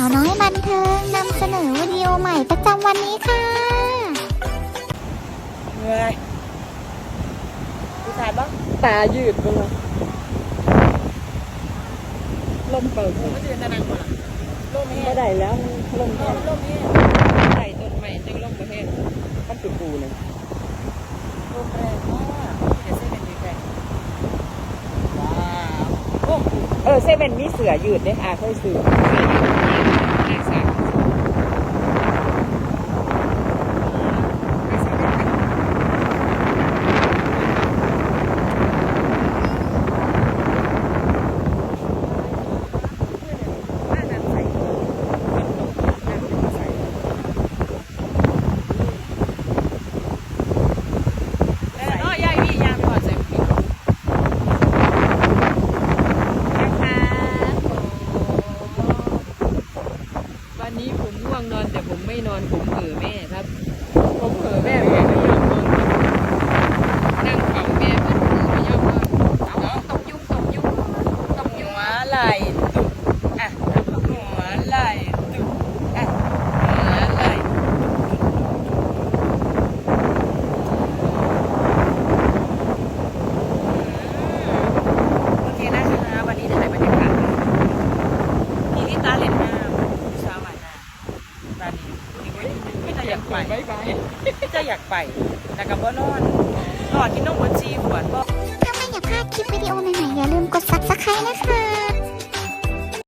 าวน้อยบันเทิงนำเสนอวิดีโอใหม่ประจำวันนี้ค่ะเหนื่อยผู้ชายบ้างตายืดไปเลยลมเปิดผมก็จะเป็นตะนังคนละร่มแห้ไม่งได้แล้วลมร่แห้มงร่มแห้งใส่ต้นไม้จึงลมบ่แห้งมันจุปูเลย ร่มแรงมากเดี๋ยวเส้นเป็นดีแรงว้าวโอ้ เซเว่นมีเสือยืดเนี่ยอาเคยซื้อเลขสามบ้านนั้นใส่เออเนาะยายพี่ยามก่อนใส่ผิวนะคะวันนี้ผม ง่วงนอนแต่ผมไม่นอนผมเผลอแม่ครับ ผมเผลอแม่แม่ไม่ยอมนอนนั่งเฝ้าแม่เพิ่นเผลอไม่ยอมนอนเอาตบยุงตบยุงตบยุงหัวไหล่ตุกอะหัวไหล่ตุกอะหัวไหล่โอเคนะคะวันนี้ถ่ายบรรยากาศมีลิตาเล่นน้ำเช้ามาหน้าร้านนี้ ไม่จะอยากไปบายบายไม่จะอยากไปแต่กับว่านอนนอนกินนมบนชีขวดบ่ถ้าไม่อยากพลาดคลิปวิดีโอใหม่ๆอย่าลืมกด subscribe นะคะ